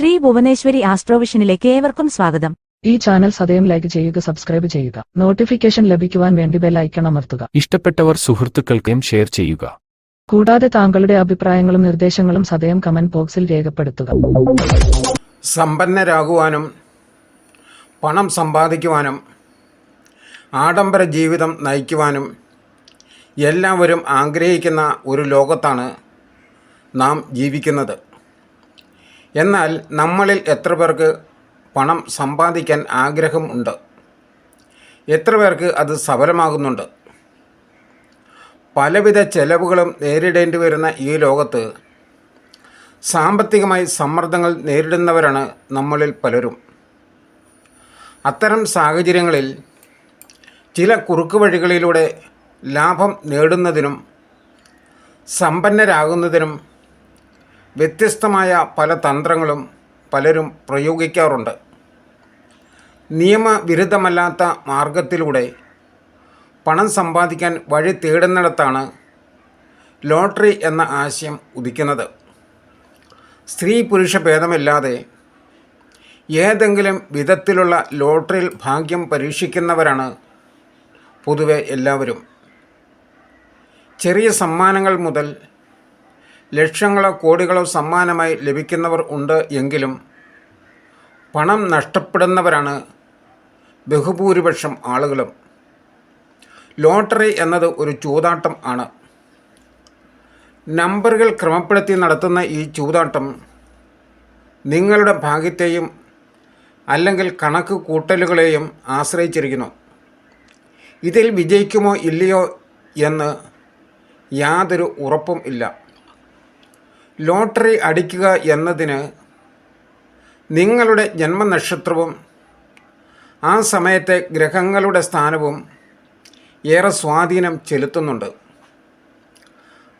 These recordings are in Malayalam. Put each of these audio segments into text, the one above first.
ശ്രീ ഭുവനേശ്വരി ആസ്ട്രോവിഷനിലേക്ക് ഏവർക്കും സ്വാഗതം. ഈ ചാനൽ സദയം ലൈക്ക് ചെയ്യുക സബ്സ്ക്രൈബ് ചെയ്യുക. നോട്ടിഫിക്കേഷൻ ലഭിക്കുവാൻ വേണ്ടി ബെൽ ഐക്കൺ അമർത്തുക. ഇഷ്ടപ്പെട്ടവർ സുഹൃത്തുക്കൾക്കും ഷെയർ ചെയ്യുക. കൂടാതെ താങ്കളുടെ അഭിപ്രായങ്ങളും നിർദ്ദേശങ്ങളും സദയം കമന്റ് ബോക്സിൽ രേഖപ്പെടുത്തുക. സമ്പന്നരാകുവാനും പണം സമ്പാദിക്കുവാനും ആഡംബര ജീവിതം നയിക്കുവാനും എല്ലാവരും ആഗ്രഹിക്കുന്ന ഒരു ലോകത്താണ് നാം ജീവിക്കുന്നത്. എന്നാൽ നമ്മളിൽ എത്ര പേർക്ക് പണം സമ്പാദിക്കാൻ ആഗ്രഹം ഉണ്ട്? എത്ര പേർക്ക് അത് സഫലമാകുന്നുണ്ട്? പലവിധ ചെലവുകളും നേരിടേണ്ടി വരുന്ന ഈ ലോകത്ത് സാമ്പത്തികമായി സമ്മർദ്ദങ്ങൾ നേരിടുന്നവരാണ് നമ്മളിൽ പലരും. അത്തരം സാഹചര്യങ്ങളിൽ ചില കുറുക്കുവഴികളിലൂടെ ലാഭം നേടുന്നതിനും സമ്പന്നരാകുന്നതിനും വ്യത്യസ്തമായ പല തന്ത്രങ്ങളും പലരും പ്രയോഗിക്കാറുണ്ട്. നിയമവിരുദ്ധമല്ലാത്ത മാർഗത്തിലൂടെ പണം സമ്പാദിക്കാൻ വഴി തേടുന്നിടത്താണ് ലോട്ടറി എന്ന ആശയം ഉദിക്കുന്നത്. സ്ത്രീ പുരുഷ ഭേദമില്ലാതെ ഏതെങ്കിലും വിധത്തിലുള്ള ലോട്ടറിയിൽ ഭാഗ്യം പരീക്ഷിക്കുന്നവരാണ് പൊതുവെ എല്ലാവരും. ചെറിയ സമ്മാനങ്ങൾ മുതൽ ലക്ഷങ്ങളോ കോടികളോ സമ്മാനമായി ലഭിക്കുന്നവർ ഉണ്ട് എങ്കിലും പണം നഷ്ടപ്പെടുന്നവരാണ് ബഹുഭൂരിപക്ഷം ആളുകളും. ലോട്ടറി എന്നത് ഒരു ചൂതാട്ടം ആണ്. നമ്പറുകൾ ക്രമപ്പെടുത്തി നടത്തുന്ന ഈ ചൂതാട്ടം നിങ്ങളുടെ ഭാഗ്യത്തെയും അല്ലെങ്കിൽ കണക്ക് കൂട്ടലുകളെയും ആശ്രയിച്ചിരിക്കുന്നു. ഇതിൽ വിജയിക്കുമോ ഇല്ലയോ എന്ന് യാതൊരു ഉറപ്പും ഇല്ല. ലോട്ടറി അടിക്കുക എന്നതിന് നിങ്ങളുടെ ജന്മനക്ഷത്രവും ആ സമയത്തെ ഗ്രഹങ്ങളുടെ സ്ഥാനവും ഏറെ സ്വാധീനം ചെലുത്തുന്നുണ്ട്.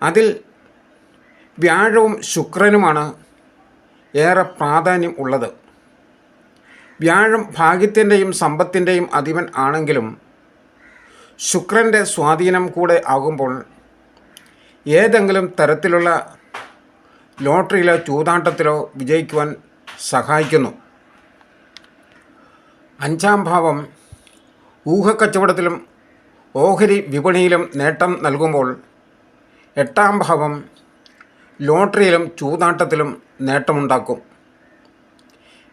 അതിൽ വ്യാഴവും ശുക്രനുമാണ് ഏറെ പ്രാധാന്യം ഉള്ളത്. വ്യാഴം ഭാഗ്യത്തിന്റെയും സമ്പത്തിന്റെയും അധിപൻ ആണെങ്കിലും ശുക്രന്റെ സ്വാധീനം കൂടെ ആകുമ്പോൾ ഏതെങ്കിലും തരത്തിലുള്ള ലോട്ടറിയിലോ ചൂതാട്ടത്തിലോ വിജയിക്കുവാൻ സഹായിക്കുന്നു. അഞ്ചാം ഭാവം ഊഹക്കച്ചവടത്തിലും ഓഹരി വിപണിയിലും നേട്ടം നൽകുമ്പോൾ എട്ടാം ഭാവം ലോട്ടറിയിലും ചൂതാട്ടത്തിലും നേട്ടമുണ്ടാക്കും.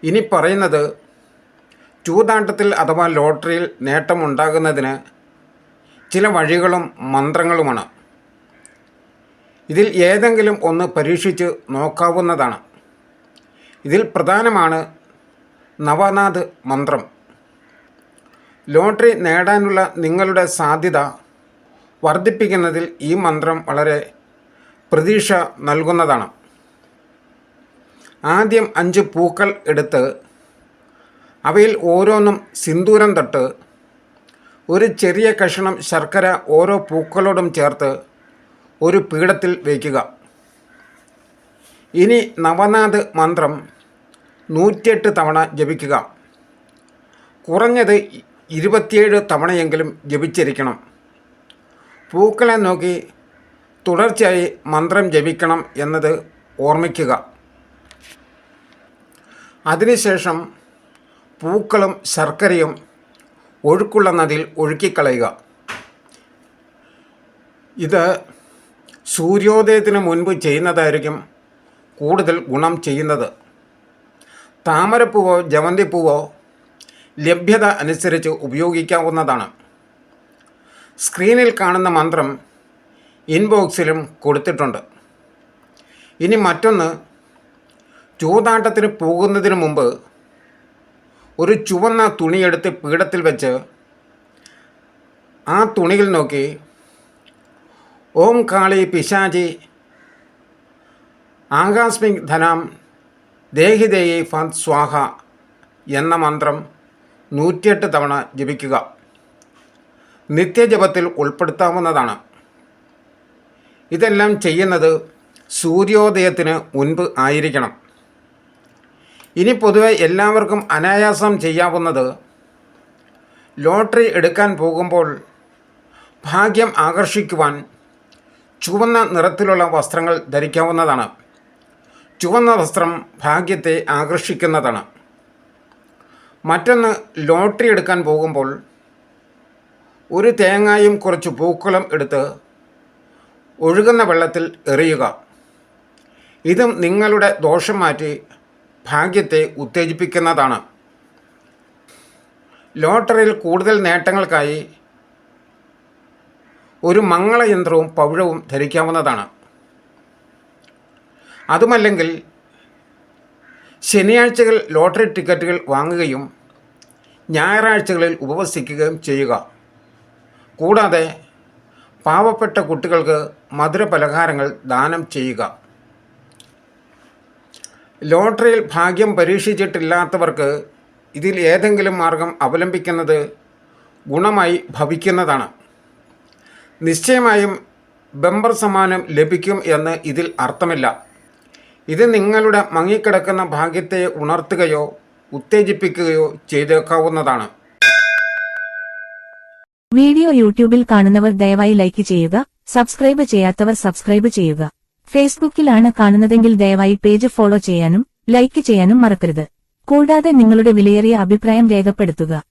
ഇനി പറയുന്നത് ചൂതാട്ടത്തിൽ അഥവാ ലോട്ടറിയിൽ നേട്ടമുണ്ടാകുന്നതിന് ചില വഴികളും മന്ത്രങ്ങളുമാണ്. ഇതിൽ ഏതെങ്കിലും ഒന്ന് പരീക്ഷിച്ച് നോക്കാവുന്നതാണ്. ഇതിൽ പ്രധാനമാണ് നവനാഥ് മന്ത്രം. ലോട്ടറി നേടാനുള്ള നിങ്ങളുടെ സാധ്യത വർദ്ധിപ്പിക്കുന്നതിൽ ഈ മന്ത്രം വളരെ പ്രതീക്ഷ നൽകുന്നതാണ്. ആദ്യം അഞ്ച് പൂക്കൾ എടുത്ത് അവയിൽ ഓരോന്നും സിന്ദൂരം തൊട്ട് ഒരു ചെറിയ കഷണം ശർക്കര ഓരോ പൂക്കളോടും ചേർത്ത് ഒരു പീഠത്തിൽ വയ്ക്കുക. ഇനി നവനാഥ് മന്ത്രം നൂറ്റിയെട്ട് തവണ ജപിക്കുക. കുറഞ്ഞത് ഇരുപത്തിയേഴ് തവണയെങ്കിലും ജപിച്ചിരിക്കണം. പൂക്കളെ നോക്കി തുടർച്ചയായി മന്ത്രം ജപിക്കണം എന്നത് ഓർമ്മിക്കുക. അതിനുശേഷം പൂക്കളും ശർക്കരയും ഒഴുക്കുള്ള നദിയിൽ ഒഴുക്കിക്കളയുക. ഇത് സൂര്യോദയത്തിന് മുൻപ് ചെയ്യുന്നതായിരിക്കും കൂടുതൽ ഗുണം ചെയ്യുന്നത്. താമരപ്പൂവോ ജവന്തിപ്പൂവോ ലഭ്യത അനുസരിച്ച് ഉപയോഗിക്കാവുന്നതാണ്. സ്ക്രീനിൽ കാണുന്ന മന്ത്രം ഇൻബോക്സിലും കൊടുത്തിട്ടുണ്ട്. ഇനി മറ്റൊന്ന് ചൂതാട്ടത്തിന് പോകുന്നതിന് മുമ്പ് ഒരു ചുവന്ന തുണിയെടുത്ത് പീഠത്തിൽ വെച്ച് ആ തുണിയിൽ നോക്കി ഓം കാളി പിശാചി. ആകാസ്മിക് ധനം. ദേഹിദേയി ദേഹി ഫത് സ്വാഹ എന്ന മന്ത്രം നൂറ്റിയെട്ട് തവണ ജപിക്കുക. നിത്യജപത്തിൽ ഉൾപ്പെടുത്താവുന്നതാണ്. ഇതെല്ലാം ചെയ്യുന്നത് സൂര്യോദയത്തിന് മുൻപ് ആയിരിക്കണം. ഇനി പൊതുവെ എല്ലാവർക്കും അനായാസം ചെയ്യാവുന്നത് ലോട്ടറി എടുക്കാൻ പോകുമ്പോൾ ഭാഗ്യം ആകർഷിക്കുവാൻ ചുവന്ന നിറത്തിലുള്ള വസ്ത്രങ്ങൾ ധരിക്കാവുന്നതാണ്. ചുവന്ന വസ്ത്രം ഭാഗ്യത്തെ ആകർഷിക്കുന്നതാണ്. മറ്റൊന്ന് ലോട്ടറി എടുക്കാൻ പോകുമ്പോൾ ഒരു തേങ്ങായും കുറച്ച് പൂക്കളും എടുത്ത് ഒഴുകുന്ന വെള്ളത്തിൽ എറിയുക. ഇതും നിങ്ങളുടെ ദോഷം മാറ്റി ഭാഗ്യത്തെ ഉത്തേജിപ്പിക്കുന്നതാണ്. ലോട്ടറിയിൽ കൂടുതൽ നേട്ടങ്ങൾക്കായി ഒരു മംഗളയന്ത്രവും പവിഴവും ധരിക്കാവുന്നതാണ്. അതുമല്ലെങ്കിൽ ശനിയാഴ്ചകൾ ലോട്ടറി ടിക്കറ്റുകൾ വാങ്ങുകയും ഞായറാഴ്ചകളിൽ ഉപവസിക്കുകയും ചെയ്യുക. കൂടാതെ പാവപ്പെട്ട കുട്ടികൾക്ക് മധുര പലഹാരങ്ങൾ ദാനം ചെയ്യുക. ലോട്ടറിയിൽ ഭാഗ്യം പരീക്ഷിച്ചിട്ടില്ലാത്തവർക്ക് ഇതിൽ ഏതെങ്കിലും മാർഗം അവലംബിക്കുന്നത് ഗുണമായി ഭവിക്കുന്നതാണ്. നിശ്ചയമായും ബമ്പർ സമ്മാനം ലഭിക്കും എന്ന് ഇതിൽ അർത്ഥമില്ല. ഇത് നിങ്ങളുടെ മങ്ങിക്കിടക്കുന്ന ഭാഗ്യത്തെ ഉണർത്തുകയോ ഉത്തേജിപ്പിക്കുകയോ ചെയ്തേക്കാവുന്നതാണ്. വീഡിയോ യൂട്യൂബിൽ കാണുന്നവർ ദയവായി ലൈക്ക് ചെയ്യുക സബ്സ്ക്രൈബ് ചെയ്യാത്തവർ സബ്സ്ക്രൈബ് ചെയ്യുക. ഫേസ്ബുക്കിലാണ് കാണുന്നതെങ്കിൽ ദയവായി പേജ് ഫോളോ ചെയ്യാനും ലൈക്ക് ചെയ്യാനും മറക്കരുത്. കൂടാതെ നിങ്ങളുടെ വിലയേറിയ അഭിപ്രായം രേഖപ്പെടുത്തുക.